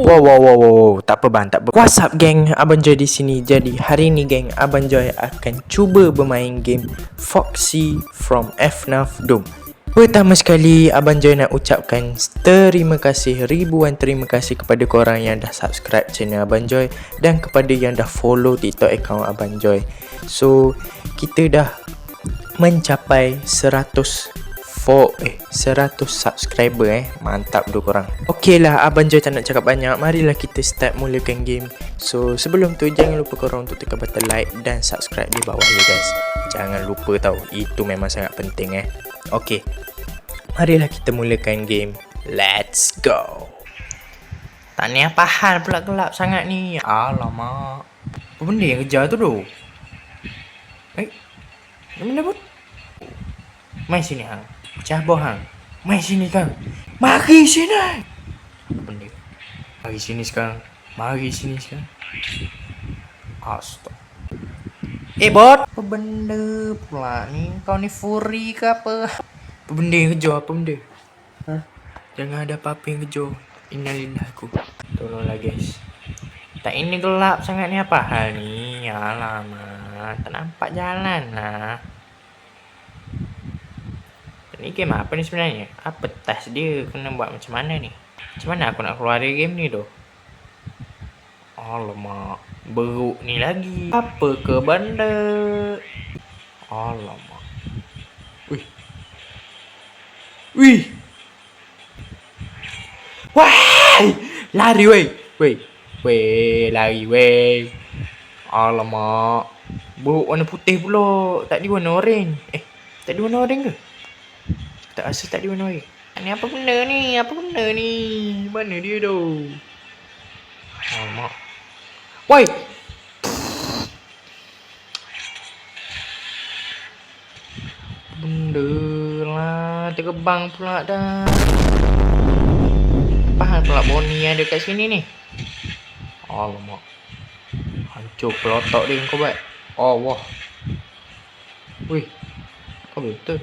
Wow, wow, wow, wow. Tak apa bang, tak apa. What's up geng? Abang Joy di sini. Jadi hari ni geng, Abang Joy akan cuba bermain game Foxy from FNAF Doom. Pertama sekali, Abang Joy nak ucapkan terima kasih, ribuan terima kasih kepada korang yang dah subscribe channel Abang Joy dan kepada yang dah follow TikTok account Abang Joy. So, kita dah mencapai 100 for eh 100 subscriber eh. Mantap tu korang. Okey lah abang Joy tak nak cakap banyak. Marilah kita start mulakan game. So sebelum tu jangan lupa korang untuk tekan button like dan subscribe di bawah ya guys. Jangan lupa tau itu memang sangat penting eh. Okey marilah kita mulakan game. Let's go. Tak ni apa hal pula gelap sangat ni. Alamak. Apa benda yang kejar tu tu eh benda pun Mai sini hang. Cabah hang. Mai sini kang. Mari sini. Benda? Mari sini sekarang. Mari sini sekarang. Astaga. Eh bot. Apa benda pula ni? Kau ni furi ke apa? Apa benda yang kejar? Apa benda? Ha? Jangan ada apa-apa yang. Innalillah aku. Tolonglah guys. Tak ini gelap sangat ni apa hal ni? Alamak. Tak nampak jalan lah. Ni game apa ni sebenarnya? Apa task dia? Kena buat macam mana ni? Macam mana aku nak keluar dari game ni tu? Alamak. Beruk ni lagi. Apa ke benda? Alamak. Wih. Wih. Wah! Lari weh. Weh. Weh, lari weh. Alamak. Beruk warna putih pula. Tak di warna orange. Eh, tak di warna orange ke? Tak rasa tak ada air. Ni apa benda ni? Apa benda ni? Mana dia tu? Alamak. Woi! Benda lah. Terbang pula dah. Apa pula Bonnie ada kat sini ni? Alamak. Hancur pelotok dia kau buat. Oh, wah. Wih. Kau betul.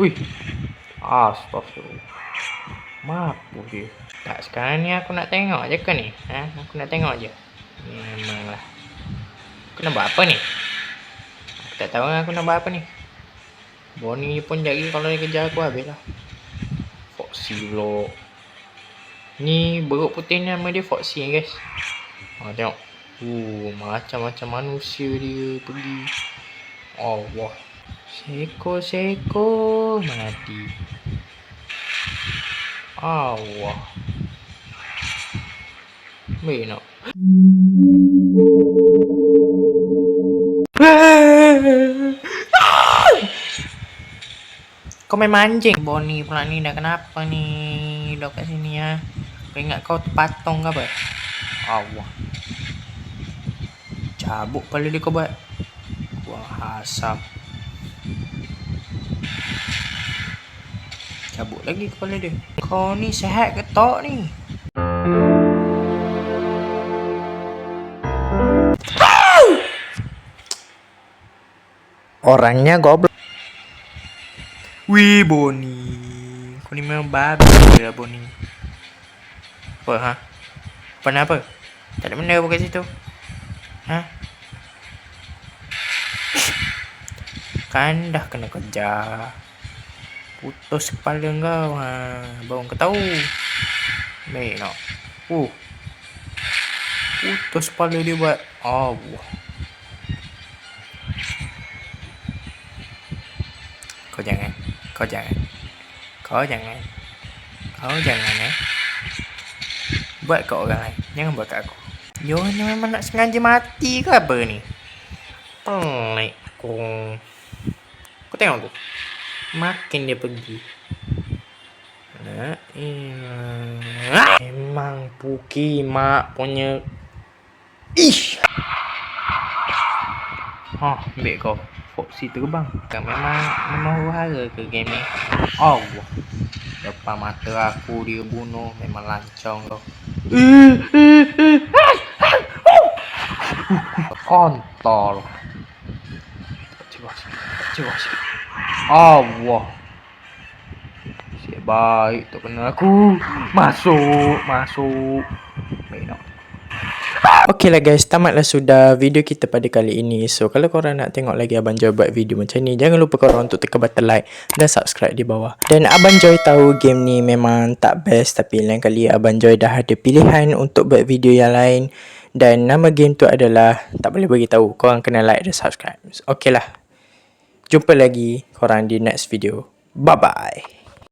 Ui. Astagfirullah. Mampu dia. Tak sekarang ni aku nak tengok je ke ni? Ha? Aku nak tengok je. Memanglah. Aku nak buat apa ni? Aku tak tahu aku nak buat apa ni. Bonnie pun jadi kalau dia kejar aku habis lah. Foxy pula. Ni beruk putih ni nama dia Foxy guys. Ha, tengok. Uh, macam-macam manusia dia pergi. Oh, wah. Seko-seko mati. Allah. Nak. Kau main mancing Bonnie pula ni dah kenapa ni Dok kat sini ya Kau ingat kau terpatung ke apa Allah Cabut kepala dia kau buat Wah asap cabut lagi kepala dia. Kau ni sehat ke tak ni? Orangnya goblok. Wih, Boni. Kau ni memang babi lah, Boni. Apa, ha? Apa apa? Tak ada benda apa kat situ? Ha? Kan dah kena kejar. Putus kepala kau ha. Baru kau tahu. Baik nak. Uh. Putus kepala dia buat. Allah. Kau jangan. Kau jangan. Kau jangan. Kau jangan eh. Buat kau orang lain. Jangan buat kat aku. Yo ni memang nak sengaja mati ke apa ni? Pelik kau Kau tengok tu makin dia pergi. Nah, Emang Puki mak punya Ish. Ha, oh, ambil kau. Foxy terbang. Kan memang Memang wahara ke game ni? Allah. Depan mata aku dia bunuh. Memang lancong kau. Kontol. Sikit Cuba sikit Allah. Siap Baik-baik tak kenal aku. Masuk, masuk. Baik. Okay lah guys, tamatlah sudah video kita pada kali ini. So, kalau korang nak tengok lagi Abang Joy buat video macam ni, jangan lupa korang untuk tekan button like dan subscribe di bawah. Dan Abang Joy tahu game ni memang tak best tapi lain kali Abang Joy dah ada pilihan untuk buat video yang lain. Dan nama game tu adalah, tak boleh bagi tahu. Korang kena like dan subscribe. Okay lah. Jumpa lagi korang di next video. Bye-bye.